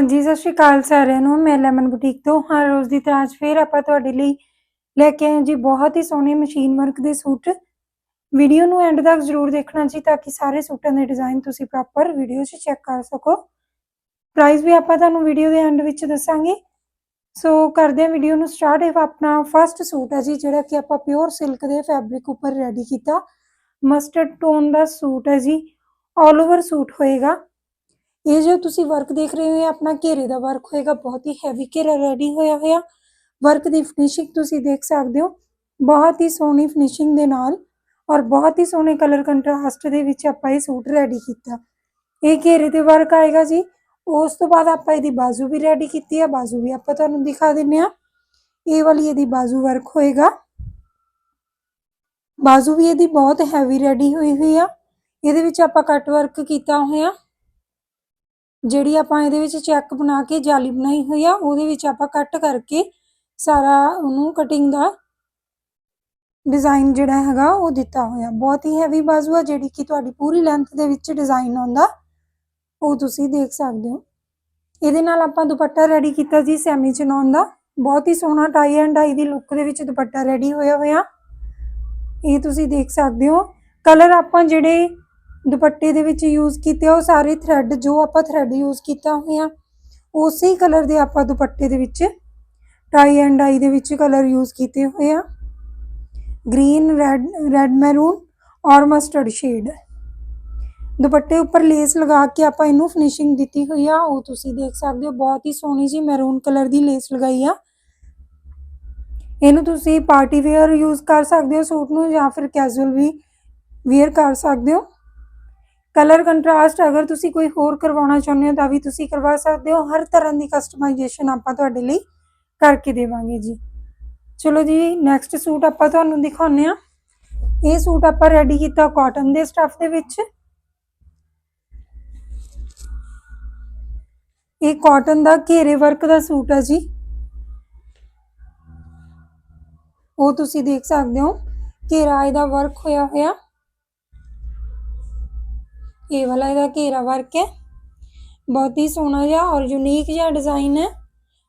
ਹਾਂਜੀ, ਸਤਿ ਸ਼੍ਰੀ ਅਕਾਲ ਸਾਰਿਆਂ ਨੂੰ। ਮੈਂ ਲੈਮਨ ਬੁਟੀਕ ਤੋਂ ਹਰ ਰੋਜ਼ ਦੀ ਤਰ੍ਹਾਂ ਅੱਜ ਫੇਰ ਆਪਾਂ ਤੁਹਾਡੇ ਲਈ ਲੈ ਕੇ ਆਏ ਜੀ ਬਹੁਤ ਹੀ ਸੋਹਣੇ ਮਸ਼ੀਨ ਵਰਕ ਦੇ ਸੂਟ। ਵੀਡੀਓ ਨੂੰ ਐਂਡ ਤੱਕ ਜ਼ਰੂਰ ਦੇਖਣਾ ਜੀ ਤਾਂ ਕਿ ਸਾਰੇ ਸੂਟਾਂ ਦੇ ਡਿਜ਼ਾਈਨ ਤੁਸੀਂ ਪ੍ਰੋਪਰ ਵੀਡੀਓ 'ਚ ਚੈੱਕ ਕਰ ਸਕੋ। ਪ੍ਰਾਈਸ ਵੀ ਆਪਾਂ ਤੁਹਾਨੂੰ ਵੀਡੀਓ ਦੇ ਐਂਡ ਵਿੱਚ ਦੱਸਾਂਗੇ। ਸੋ ਕਰਦੇ ਹਾਂ ਵੀਡੀਓ ਨੂੰ ਸਟਾਰਟ ਇਹ ਆਪਣਾ ਫਰਸਟ ਸੂਟ ਹੈ ਜੀ, ਜਿਹੜਾ ਕਿ ਆਪਾਂ ਪਿਓਰ ਸਿਲਕ ਦੇ ਫੈਬਰਿਕ ਉੱਪਰ ਰੈਡੀ ਕੀਤਾ। ਮਸਟਰਡ ਟੋਨ ਦਾ ਸੂਟ ਹੈ ਜੀ। ਆਲ ਓਵਰ ਸੂਟ ਹੋਏਗਾ। ਇਹ ਜੋ ਤੁਸੀਂ ਵਰਕ ਦੇਖ ਰਹੇ ਹੋ ਆਪਣਾ ਘੇਰੇ ਦਾ ਵਰਕ ਹੋਏਗਾ, ਬਹੁਤ ਹੀ ਹੈਵੀ ਘੇਰਾ ਰੈਡੀ ਹੋਇਆ ਹੋਇਆ। ਵਰਕ ਦੀ ਫਿਨਿਸ਼ਿੰਗ ਤੁਸੀਂ ਦੇਖ ਸਕਦੇ ਹੋ। ਬਹੁਤ ਹੀ ਸੋਹਣੀ ਫਿਨਿਸ਼ਿੰਗ ਦੇ ਨਾਲ ਔਰ ਬਹੁਤ ਹੀ ਸੋਹਣੇ ਕਲਰ ਕੰਟਰਾਸਟ ਦੇ ਵਿੱਚ ਆਪਾਂ ਇਹ ਸੂਟ ਰੈਡੀ ਕੀਤਾ। ਇਹ ਘੇਰੇ ਤੇ ਵਰਕ ਆਏਗਾ ਜੀ। ਉਸ ਤੋਂ ਬਾਅਦ ਆਪਾਂ ਇਹਦੀ ਬਾਜ਼ੂ ਵੀ ਰੈਡੀ ਕੀਤੀ ਹੈ ਬਾਜ਼ੂ ਵੀ ਆਪਾਂ ਤੁਹਾਨੂੰ ਦਿਖਾ ਦਿੰਨੇ ਆ। ਇਹ ਵਾਲੀ ਇਹਦੀ ਬਾਜ਼ੂ ਵਰਕ ਹੋਏਗਾ। ਬਾਜ਼ੂ ਵੀ ਇਹਦੀ ਬਹੁਤ ਹੈਵੀ ਰੈਡੀ ਹੋਈ ਹੋਈ ਆ। ਇਹਦੇ ਵਿੱਚ ਆਪਾਂ ਕੱਟ ਵਰਕ ਕੀਤਾ ਹੋਇਆ। ਜਿਹੜੀ ਆਪਾਂ ਇਹਦੇ ਵਿੱਚ ਚੈੱਕ ਬਣਾ ਕੇ ਜਾਲੀ ਬਣਾਈ ਹੋਈ ਆ, ਉਹਦੇ ਵਿੱਚ ਆਪਾਂ ਕੱਟ ਕਰਕੇ ਸਾਰਾ ਉਹਨੂੰ ਕਟਿੰਗ ਦਾ ਡਿਜ਼ਾਈਨ ਜਿਹੜਾ ਹੈਗਾ ਉਹ ਦਿੱਤਾ ਹੋਇਆ। ਬਹੁਤ ਹੀ ਹੈਵੀ ਬਾਜ਼ੂ ਆ, ਜਿਹੜੀ ਕਿ ਤੁਹਾਡੀ ਪੂਰੀ ਲੈਂਥ ਦੇ ਵਿੱਚ ਡਿਜ਼ਾਈਨ ਆਉਂਦਾ, ਉਹ ਤੁਸੀਂ ਦੇਖ ਸਕਦੇ ਹੋ। ਇਹਦੇ ਨਾਲ ਆਪਾਂ ਦੁਪੱਟਾ ਰੈਡੀ ਕੀਤਾ ਜੀ ਸੈਮੀ ਚਨੌਨ ਦਾ। ਬਹੁਤ ਹੀ ਸੋਹਣਾ ਟਾਈ ਐਂਡ ਡਾਈ ਦੀ ਲੁੱਕ ਦੇ ਵਿੱਚ ਦੁਪੱਟਾ ਰੈਡੀ ਹੋਇਆ ਹੋਇਆ। ਇਹ ਤੁਸੀਂ ਦੇਖ ਸਕਦੇ ਹੋ। ਕਲਰ ਆਪਾਂ ਜਿਹੜੇ ਦੁਪੱਟੇ ਦੇ ਵਿੱਚ ਯੂਜ਼ ਕੀਤੇ ਆ, ਉਹ ਸਾਰੇ ਥਰੈਡ ਜੋ ਆਪਾਂ ਥ੍ਰੈਡ ਯੂਜ਼ ਕੀਤਾ ਹੋਇਆ, ਉਸੇ ਕਲਰ ਦੇ ਆਪਾਂ ਦੁਪੱਟੇ ਦੇ ਵਿੱਚ ਟਾਈ ਐਂਡ ਡਾਈ ਦੇ ਵਿੱਚ ਕਲਰ ਯੂਜ਼ ਕੀਤੇ ਹੋਏ ਆ। ਗ੍ਰੀਨ ਰੈਡ ਰੈਡ ਮੈਰੂਨ ਔਰ ਮਸਟਰਡ ਸ਼ੇਡ ਦੁਪੱਟੇ ਉੱਪਰ ਲੇਸ ਲਗਾ ਕੇ ਆਪਾਂ ਇਹਨੂੰ ਫਿਨਿਸ਼ਿੰਗ ਦਿੱਤੀ ਹੋਈ ਆ, ਉਹ ਤੁਸੀਂ ਦੇਖ ਸਕਦੇ ਹੋ, ਬਹੁਤ ਹੀ ਸੋਹਣੀ ਜੀ ਮੈਰੂਨ ਕਲਰ ਦੀ ਲੇਸ ਲਗਾਈ ਆ। ਇਹਨੂੰ ਤੁਸੀਂ ਪਾਰਟੀ ਵੇਅਰ ਯੂਜ਼ ਕਰ ਸਕਦੇ ਹੋ, ਸੂਟ ਨੂੰ ਜਾਂ ਫਿਰ ਕੈਜੂਅਲ ਵੀ ਵੇਅਰ ਕਰ ਸਕਦੇ ਹੋ। ਕਲਰ ਕੰਟਰਾਸਟ ਅਗਰ ਤੁਸੀਂ ਕੋਈ ਹੋਰ ਕਰਵਾਉਣਾ ਚਾਹੁੰਦੇ ਹੋ ਤਾਂ ਵੀ ਤੁਸੀਂ ਕਰਵਾ ਸਕਦੇ ਹੋ। ਹਰ ਤਰ੍ਹਾਂ ਦੀ ਕਸਟਮਾਈਜੇਸ਼ਨ ਆਪਾਂ ਤੁਹਾਡੇ ਲਈ ਕਰਕੇ ਦੇਵਾਂਗੇ ਜੀ। ਚਲੋ ਜੀ ਨੈਕਸਟ ਸੂਟ ਆਪਾਂ ਤੁਹਾਨੂੰ ਦਿਖਾਉਂਦੇ ਆ ਇਹ ਸੂਟ ਆਪਾਂ ਰੈਡੀ ਕੀਤਾ ਕਾਟਨ ਦੇ ਸਟੱਫ ਦੇ ਵਿੱਚ। ਇਹ ਕਾਟਨ ਦਾ ਘੇਰੇ ਵਰਕ ਦਾ ਸੂਟ ਹੈ ਜੀ। ਉਹ ਤੁਸੀਂ ਦੇਖ ਸਕਦੇ ਹੋ। ਘੇਰਾ ਇਹਦਾ ਵਰਕ ਹੋਇਆ ਹੋਇਆ। ਇਹ ਵਾਲਾ ਇਹਦਾ ਘੇਰਾ ਵਰਕ ਹੈ। ਬਹੁਤ ਹੀ ਸੋਹਣਾ ਜਿਹਾ ਔਰ ਯੂਨੀਕ ਜਿਹਾ ਡਿਜ਼ਾਈਨ ਹੈ।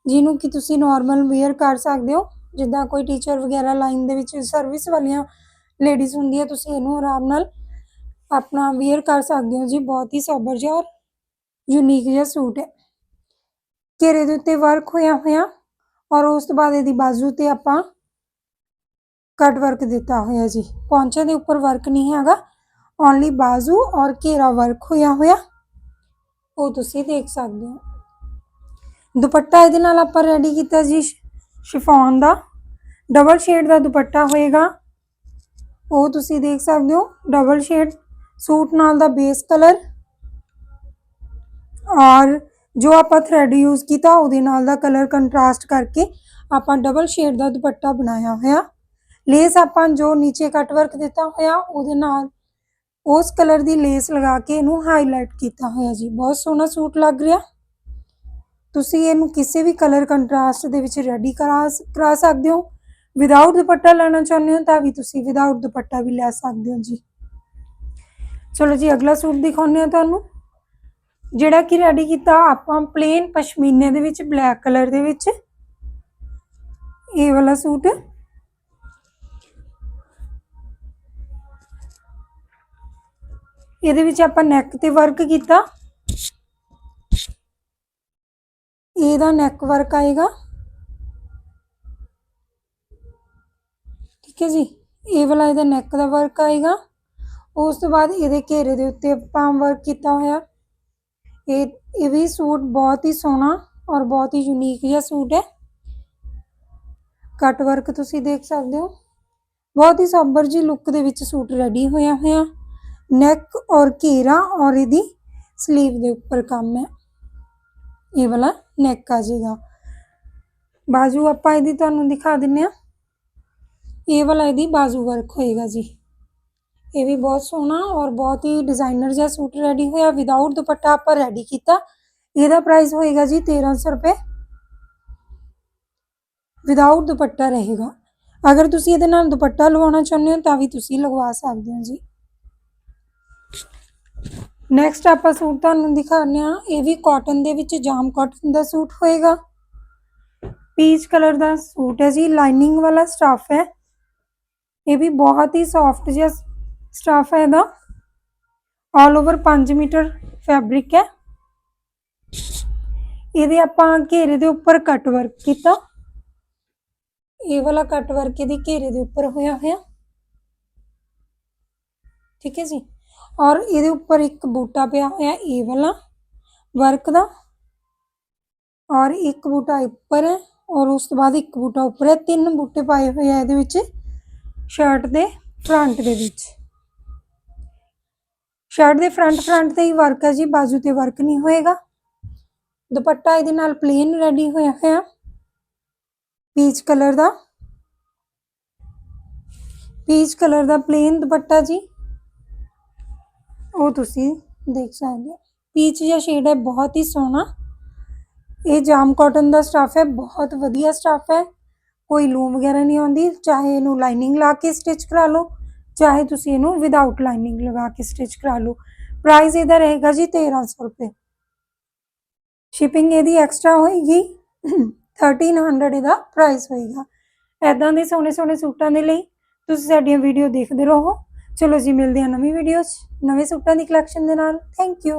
ਜਿਹਨੂੰ ਕਿ ਤੁਸੀਂ ਨਾਰਮਲ ਵੇਅਰ ਕਰ ਸਕਦੇ ਹੋ। ਜਿੱਦਾਂ ਕੋਈ ਟੀਚਰ ਵਗੈਰਾ ਲਾਈਨ ਦੇ ਵਿੱਚ ਸਰਵਿਸ ਵਾਲੀਆਂ ਲੇਡੀਜ਼ ਹੁੰਦੀ ਹੈ ਤੁਸੀਂ ਇਹਨੂੰ ਆਰਾਮ ਨਾਲ ਆਪਣਾ ਵੇਅਰ ਕਰ ਸਕਦੇ ਹੋ ਜੀ। ਬਹੁਤ ਹੀ ਸੋਬਰ ਜਿਹਾ ਔਰ ਯੂਨੀਕ ਜਿਹਾ ਸੂਟ ਹੈ। ਘੇਰੇ ਦੇ ਉੱਤੇ ਵਰਕ ਹੋਇਆ ਹੋਇਆ ਔਰ ਉਸ ਤੋਂ ਬਾਅਦ ਇਹਦੀ ਬਾਜ਼ੂ ਤੇ ਆਪਾਂ ਕਟ ਵਰਕ ਦਿੱਤਾ ਹੋਇਆ ਜੀ। ਪੌਂਚੇ ਦੇ ਉੱਪਰ ਵਰਕ ਨਹੀਂ ਹੈਗਾ। ਓਨਲੀ ਬਾਜ਼ੂ ਔਰ ਘੇਰਾ ਵਰਕ ਹੋਇਆ ਹੋਇਆ ਉਹ ਤੁਸੀਂ ਦੇਖ ਸਕਦੇ ਹੋ ਦੁਪੱਟਾ ਇਹਦੇ ਨਾਲ ਆਪਾਂ ਰੈਡੀ ਕੀਤਾ ਜੀ ਸ਼ਿਫੋਨ ਦਾ ਡਬਲ ਸ਼ੇਡ ਦਾ ਦੁਪੱਟਾ ਹੋਏਗਾ ਉਹ ਤੁਸੀਂ ਦੇਖ ਸਕਦੇ ਹੋ ਡਬਲ ਸ਼ੇਡ ਸੂਟ ਨਾਲ ਦਾ ਬੇਸ ਕਲਰ ਔਰ ਜੋ ਆਪਾਂ ਥ੍ਰੈਡ ਯੂਜ਼ ਕੀਤਾ ਉਹਦੇ ਨਾਲ ਦਾ ਕਲਰ ਕੰਟਰਾਸਟ ਕਰਕੇ ਆਪਾਂ ਡਬਲ ਸ਼ੇਡ ਦਾ ਦੁਪੱਟਾ ਬਣਾਇਆ ਹੋਇਆ ਲੇਸ ਆਪਾਂ ਜੋ ਨੀਚੇ ਕੱਟ ਵਰਕ ਦਿੱਤਾ ਹੋਇਆ ਉਹਦੇ ਨਾਲ ਉਸ ਕਲਰ ਦੀ ਲੇਸ ਲਗਾ ਕੇ ਇਹਨੂੰ ਹਾਈਲਾਈਟ ਕੀਤਾ ਹੋਇਆ ਜੀ। ਬਹੁਤ ਸੋਹਣਾ ਸੂਟ ਲੱਗ ਰਿਹਾ। ਤੁਸੀਂ ਇਹਨੂੰ ਕਿਸੇ ਵੀ ਕਲਰ ਕੰਟਰਾਸਟ ਦੇ ਵਿੱਚ ਰੈਡੀ ਕਰਾ ਕਰਾ ਸਕਦੇ ਹੋ। ਵਿਦਆਊਟ ਦੁਪੱਟਾ ਲੈਣਾ ਚਾਹੁੰਦੇ ਹੋ ਤਾਂ ਵੀ ਤੁਸੀਂ ਵਿਦਆਊਟ ਦੁਪੱਟਾ ਵੀ ਲੈ ਸਕਦੇ ਹੋ ਜੀ। ਚਲੋ ਜੀ, ਅਗਲਾ ਸੂਟ ਦਿਖਾਉਂਦੇ ਹਾਂ ਤੁਹਾਨੂੰ। ਜਿਹੜਾ ਕਿ ਰੈਡੀ ਕੀਤਾ ਆਪਾਂ ਪਲੇਨ ਪਸ਼ਮੀਨੇ ਦੇ ਵਿੱਚ ਬਲੈਕ ਕਲਰ ਦੇ ਵਿੱਚ। ਇਹ ਵਾਲਾ ਸੂਟ। ਇਹਦੇ ਵਿੱਚ ਆਪਾਂ ਨੈਕ ਤੇ ਵਰਕ ਕੀਤਾ। ਇਹਦਾ ਨੈਕ ਵਰਕ ਆਏਗਾ। ਠੀਕ ਹੈ ਜੀ। ਇਹ ਵਾਲਾ ਇਹਦਾ ਨੈਕ ਦਾ ਵਰਕ ਆਏਗਾ। ਉਸ ਤੋਂ ਬਾਅਦ ਇਹਦੇ ਘੇਰੇ ਦੇ ਉੱਤੇ ਆਪਾਂ ਵਰਕ ਕੀਤਾ ਹੋਇਆ। ਇਹ ਇਹ ਵੀ ਸੂਟ ਬਹੁਤ ਹੀ ਸੋਹਣਾ ਔਰ ਬਹੁਤ ਹੀ ਯੂਨੀਕ ਜਿਹਾ ਸੂਟ ਹੈ। ਕਟ ਵਰਕ ਤੁਸੀਂ ਦੇਖ ਸਕਦੇ ਹੋ। ਬਹੁਤ ਹੀ ਸੋਬਰ ਜੀ ਲੁੱਕ ਦੇ ਵਿੱਚ ਸੂਟ ਰੈਡੀ ਹੋਇਆ ਹੋਇਆ। ਨੈਕ ਔਰ ਘੇਰਾ ਔਰ ਇਹਦੀ 슬ੀਵ ਦੇ ਉੱਪਰ ਕੰਮ ਹੈ ਇਹ ਵਾਲਾ ਨੈਕ ਆ ਜਾਏਗਾ ਬਾਜੂ ਆਪਾਂ ਇਹਦੀ ਤੁਹਾਨੂੰ ਦਿਖਾ ਦਿੰਨੇ ਆ ਇਹ ਵਾਲਾ ਇਹਦੀ ਬਾਜੂ ਵਰਕ ਹੋਏਗਾ ਜੀ ਇਹ ਵੀ ਬਹੁਤ ਸੋਹਣਾ ਔਰ ਬਹੁਤ ਹੀ ਡਿਜ਼ਾਈਨਰ ਜਿਹਾ ਸੂਟ ਰੈਡੀ ਹੋਇਆ ਵਿਦਆਊਟ ਦੁਪੱਟਾ ਆਪਾਂ ਰੈਡੀ ਕੀਤਾ ਇਹਦਾ ਪ੍ਰਾਈਸ ਹੋਏਗਾ ਜੀ 1300 ਰੁਪਏ ਵਿਦਆਊਟ ਦੁਪੱਟਾ ਰਹੇਗਾ ਅਗਰ ਤੁਸੀਂ ਇਹਦੇ ਨਾਲ ਦੁਪੱਟਾ ਲਵਾਉਣਾ ਚਾਹੁੰਦੇ ਹੋ ਤਾਂ ਵੀ ਤੁਸੀਂ ਲਗਵਾ ਸਕਦੇ ਹੋ ਜੀ ਨੈਕਸਟ ਆਪਾਂ ਸੂਟ ਤੁਹਾਨੂੰ ਦਿਖਾਉਂਦੇ ਆ ਇਹ ਵੀ ਕਾਟਨ ਦੇ ਵਿੱਚ ਜਾਮ ਕਾਟਨ ਦਾ ਸੂਟ ਹੋਏਗਾ। ਪੀਚ ਕਲਰ ਦਾ ਸੂਟ ਹੈ ਜੀ। ਲਾਈਨਿੰਗ ਵਾਲਾ ਸਟਫ ਹੈ। ਇਹ ਵੀ ਬਹੁਤ ਹੀ ਸੌਫਟ ਜਿਹਾ ਸਟਫ ਹੈ ਇਹਦਾ। ਆਲ ਓਵਰ 5 ਮੀਟਰ ਫੈਬਰਿਕ ਹੈ। ਇਹਦੇ ਆਪਾਂ ਘੇਰੇ ਦੇ ਉੱਪਰ ਕਟ ਵਰਕ ਕੀਤਾ। ਇਹ ਵਾਲਾ ਕਟ ਵਰਕ ਇਹਦੇ ਘੇਰੇ ਦੇ ਉੱਪਰ ਹੋਇਆ ਹੋਇਆ। ਠੀਕ ਹੈ ਜੀ। ਔਰ ਇਹਦੇ ਉੱਪਰ ਇੱਕ ਬੂਟਾ ਪਿਆ ਹੋਇਆ ਇਹ ਵਾਲਾ ਵਰਕ ਦਾ। ਔਰ ਇੱਕ ਬੂਟਾ ਉੱਪਰ ਹੈ ਔਰ ਉਸ ਤੋਂ ਬਾਅਦ ਇੱਕ ਬੂਟਾ ਉੱਪਰ ਹੈ। ਤਿੰਨ ਬੂਟੇ ਪਾਏ ਹੋਏ ਆ ਇਹਦੇ ਵਿੱਚ ਸ਼ਰਟ ਦੇ ਫਰੰਟ ਦੇ ਵਿੱਚ। ਸ਼ਰਟ ਦੇ ਫਰੰਟ ਫਰੰਟ ਤੇ ਹੀ ਵਰਕ ਹੈ ਜੀ, ਬਾਜੂ ਤੇ ਵਰਕ ਨਹੀਂ ਹੋਏਗਾ। ਦੁਪੱਟਾ ਇਹਦੇ ਨਾਲ ਪਲੇਨ ਰੈਡੀ ਹੋਇਆ ਹੋਇਆ। ਪੀਚ ਕਲਰ ਦਾ। ਪੀਚ ਕਲਰ ਦਾ ਪਲੇਨ ਦੁਪੱਟਾ ਜੀ। ਉਹ ਤੁਸੀਂ ਦੇਖ ਸਕਦੇ ਹੋ। ਪੀਚ ਜਿਹਾ ਸ਼ੇਡ ਹੈ, ਬਹੁਤ ਹੀ ਸੋਹਣਾ। ਇਹ ਜਾਮ ਕਾਟਨ ਦਾ ਸਟਫ ਹੈ, ਬਹੁਤ ਵਧੀਆ ਸਟਫ ਹੈ। ਕੋਈ ਲੂਮ ਵਗੈਰਾ ਨਹੀਂ ਆਉਂਦੀ, ਚਾਹੇ ਇਹਨੂੰ ਲਾਈਨਿੰਗ ਲਾ ਕੇ ਸਟਿਚ ਕਰਾ ਲਓ, ਚਾਹੇ ਤੁਸੀਂ ਇਹਨੂੰ ਵਿਦਆਊਟ ਲਾਈਨਿੰਗ ਲਗਾ ਕੇ ਸਟਿਚ ਕਰਾ ਲਓ। ਪ੍ਰਾਈਸ ਇਹਦਾ ਰਹੇਗਾ ਜੀ 1300 ਰੁਪਏ। ਸ਼ਿਪਿੰਗ ਇਹਦੀ ਐਕਸਟਰਾ ਹੋਏਗੀ 1300 ਇਹਦਾ ਪ੍ਰਾਈਸ ਹੋਏਗਾ। ਐਦਾਂ ਦੇ ਸੋਹਣੇ ਸੋਹਣੇ ਸੂਟਾਂ ਦੇ ਲਈ ਤੁਸੀਂ ਸਾਡੀਆਂ ਵੀਡੀਓ ਦੇਖਦੇ ਰਹੋ। ਚਲੋ ਜੀ, ਮਿਲਦੇ ਹਾਂ ਨਵੀਂ ਵੀਡੀਓ 'ਚ, ਨਵੇਂ ਸੂਟਾਂ ਦੀ ਕਲੈਕਸ਼ਨ ਦੇ ਨਾਲ। Thank you